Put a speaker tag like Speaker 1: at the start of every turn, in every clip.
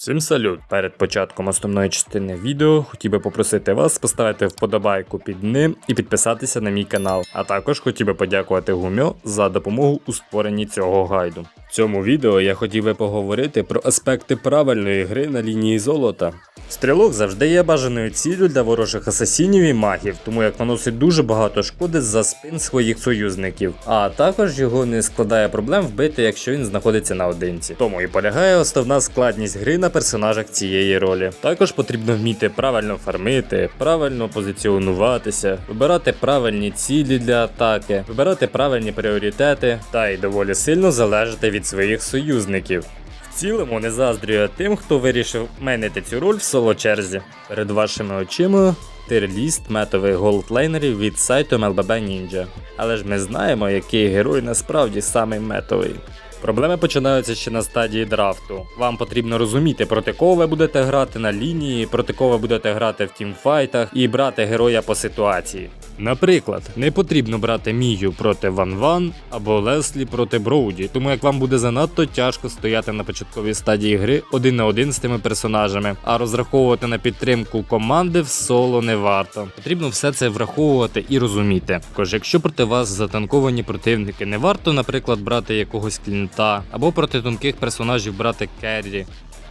Speaker 1: Всім салют! Перед початком основної частини відео хотів би попросити вас поставити вподобайку під ним і підписатися на мій канал. А також хотів би подякувати Гумьо за допомогу у створенні цього гайду. В цьому відео я хотів би поговорити про аспекти правильної гри на лінії золота. Стрілок завжди є бажаною ціллю для ворожих асасінів і магів, тому як наносить дуже багато шкоди за спин своїх союзників, а також його не складає проблем вбити, якщо він знаходиться наодинці. Тому і полягає основна складність гри на персонажах цієї ролі. Також потрібно вміти правильно фармити, правильно позиціонуватися, вибирати правильні цілі для атаки, вибирати правильні пріоритети та й доволі сильно залежати від своїх союзників. В цілому не заздрюю тим, хто вирішив менити цю роль в соло черзі. Перед вашими очима тир-ліст метових голдлейнерів від сайту MLBB Ninja. Але ж ми знаємо, який герой насправді самий метовий. Проблеми починаються ще на стадії драфту. Вам потрібно розуміти, проти кого ви будете грати на лінії, проти кого ви будете грати в тімфайтах і брати героя по ситуації. Наприклад, не потрібно брати Мію проти Ван Ван або Леслі проти Броуді, тому як вам буде занадто тяжко стояти на початковій стадії гри один на один з тими персонажами, а розраховувати на підтримку команди в соло не варто. Потрібно все це враховувати і розуміти. Тож, якщо проти вас затанковані противники, не варто, наприклад, брати якогось клінта або проти тонких персонажів брати керрі.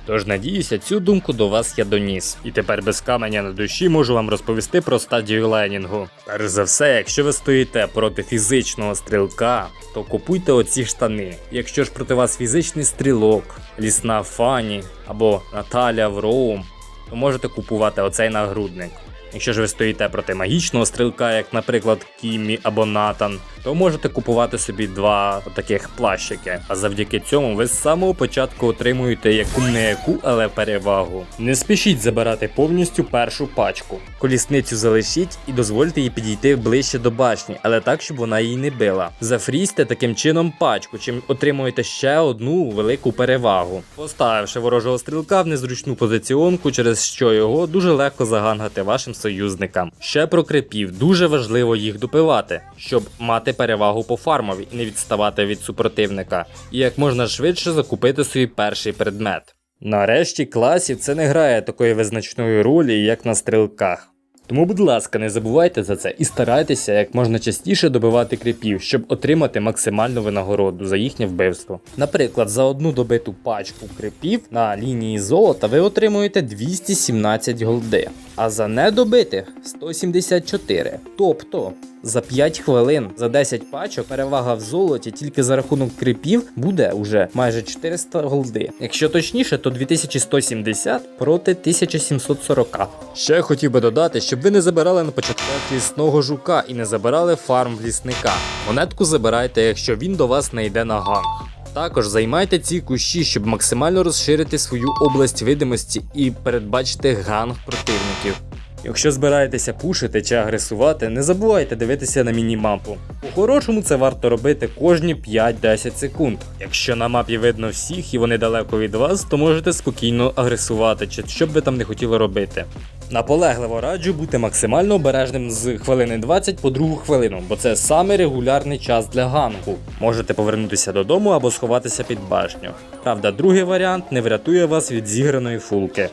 Speaker 1: Тож надіюся, цю думку до вас я доніс. І тепер без каменя на душі можу вам розповісти про стадію ленінгу. Перш за все, якщо ви стоїте проти фізичного стрілка, то купуйте оці штани. Якщо ж проти вас фізичний стрілок, лісна фані або Наталя Вроум, то можете купувати оцей нагрудник. Якщо ж ви стоїте проти магічного стрілка, як, наприклад, Кіммі або Натан, то можете купувати собі два таких плащики. А завдяки цьому ви з самого початку отримуєте яку не яку, але перевагу. Не спішіть забирати повністю першу пачку. Колісницю залишіть і дозвольте їй підійти ближче до башні, але так, щоб вона її не била. Зафрізьте таким чином пачку, чим отримуєте ще одну велику перевагу. Поставивши ворожого стрілка в незручну позиціонку, через що його дуже легко загангати вашим союзникам. Ще про крипів дуже важливо їх допивати, щоб мати перевагу по фармові і не відставати від супротивника, і як можна швидше закупити собі перший предмет. Нарешті класів це не грає такої визначної ролі, як на стрілках. Тому, будь ласка, не забувайте за це і старайтеся як можна частіше добивати кріпів, щоб отримати максимальну винагороду за їхнє вбивство. Наприклад, за одну добиту пачку кріпів на лінії золота ви отримуєте 217 голди, а за недобитих 174. Тобто за 5 хвилин за 10 пачок перевага в золоті тільки за рахунок кріпів буде уже майже 400 голди. Якщо точніше, то 2170 проти 1740. Ще хотів би додати, щоб ви не забирали на початках лісного жука і не забирали фарм в лісника. Монетку забирайте, якщо він до вас не йде на ганг. Також займайте ці кущі, щоб максимально розширити свою область видимості і передбачити ганг противників. Якщо збираєтеся пушити чи агресувати, не забувайте дивитися на мінімапу. По-хорошому це варто робити кожні 5-10 секунд. Якщо на мапі видно всіх і вони далеко від вас, то можете спокійно агресувати, чи що б ви там не хотіли робити. Наполегливо раджу бути максимально обережним з хвилини 20 по другу хвилину, бо це саме регулярний час для гангу. Можете повернутися додому або сховатися під башню. Правда, другий варіант не врятує вас від зіграної фулки.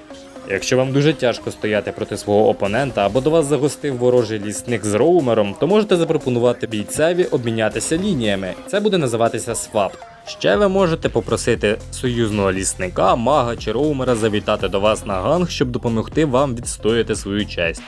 Speaker 1: Якщо вам дуже тяжко стояти проти свого опонента або до вас загостив ворожий лісник з роумером, то можете запропонувати бійцеві обмінятися лініями. Це буде називатися свап. Ще ви можете попросити союзного лісника, мага чи роумера завітати до вас на ганг, щоб допомогти вам відстояти свою честь.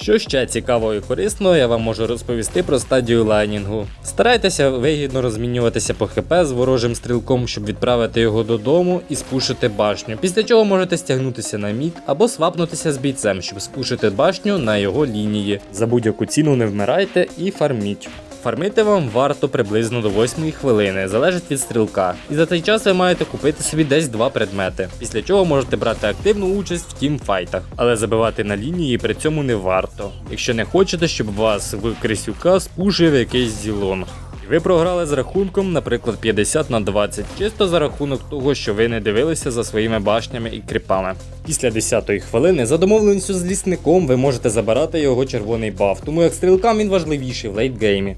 Speaker 1: Що ще цікавого і корисного, я вам можу розповісти про стадію лайнінгу. Старайтеся вигідно розмінюватися по хп з ворожим стрілком, щоб відправити його додому і спушити башню. Після чого можете стягнутися на мід або свапнутися з бійцем, щоб спушити башню на його лінії. За будь-яку ціну не вмирайте і фарміть. Фармити вам варто приблизно до 8 хвилини, залежить від стрілка. І за цей час ви маєте купити собі десь два предмети, після чого можете брати активну участь в тімфайтах, але забивати на лінії при цьому не варто, якщо не хочете, щоб вас в Крисюка спушив якийсь зілонг. Ви програли з рахунком, наприклад, 50 на 20, чисто за рахунок того, що ви не дивилися за своїми башнями і кріпами. Після 10-ї хвилини за домовленістю з лісником ви можете забирати його червоний баф, тому як стрілкам він важливіший в лейтгеймі.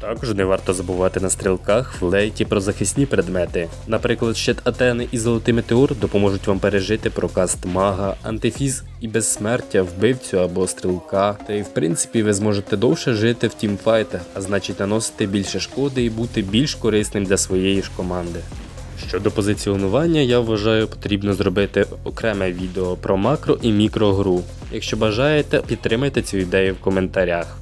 Speaker 1: Також не варто забувати на стрілках флейті про захисні предмети. Наприклад, щит Атени і Золотий Метеор допоможуть вам пережити прокаст мага, антифіз і безсмертя, вбивцю або стрілка. Та й в принципі ви зможете довше жити в тімфайтах, а значить наносити більше шкоди і бути більш корисним для своєї ж команди. Щодо позиціонування, я вважаю, потрібно зробити окреме відео про макро і мікрогру. Якщо бажаєте, підтримайте цю ідею в коментарях.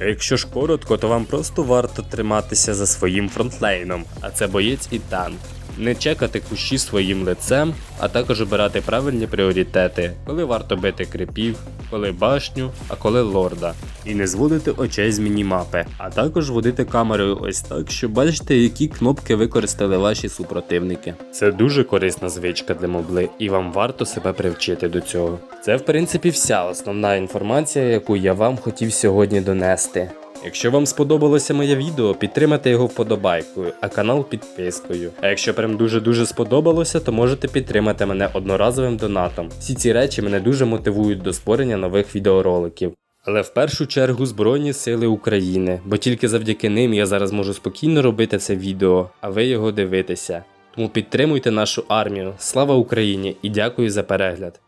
Speaker 1: А Якщо ж коротко, то вам просто варто триматися за своїм фронтлейном, а це боєць і танк. Не чекати кущі своїм лицем, а також обирати правильні пріоритети, коли варто бити крипів, коли башню, а коли лорда. І не зводити очей з мінімапи, а також водити камерою ось так, щоб бачити, які кнопки використали ваші супротивники. Це дуже корисна звичка для мобли, і вам варто себе привчити до цього. Це в принципі вся основна інформація, яку я вам хотів сьогодні донести. Якщо вам сподобалося моє відео, підтримайте його вподобайкою, а канал підпискою. А якщо прям дуже-дуже сподобалося, то можете підтримати мене одноразовим донатом. Всі ці речі мене дуже мотивують до створення нових відеороликів. Але в першу чергу Збройні Сили України, бо тільки завдяки ним я зараз можу спокійно робити це відео, а ви його дивитеся. Тому підтримуйте нашу армію. Слава Україні і дякую за перегляд.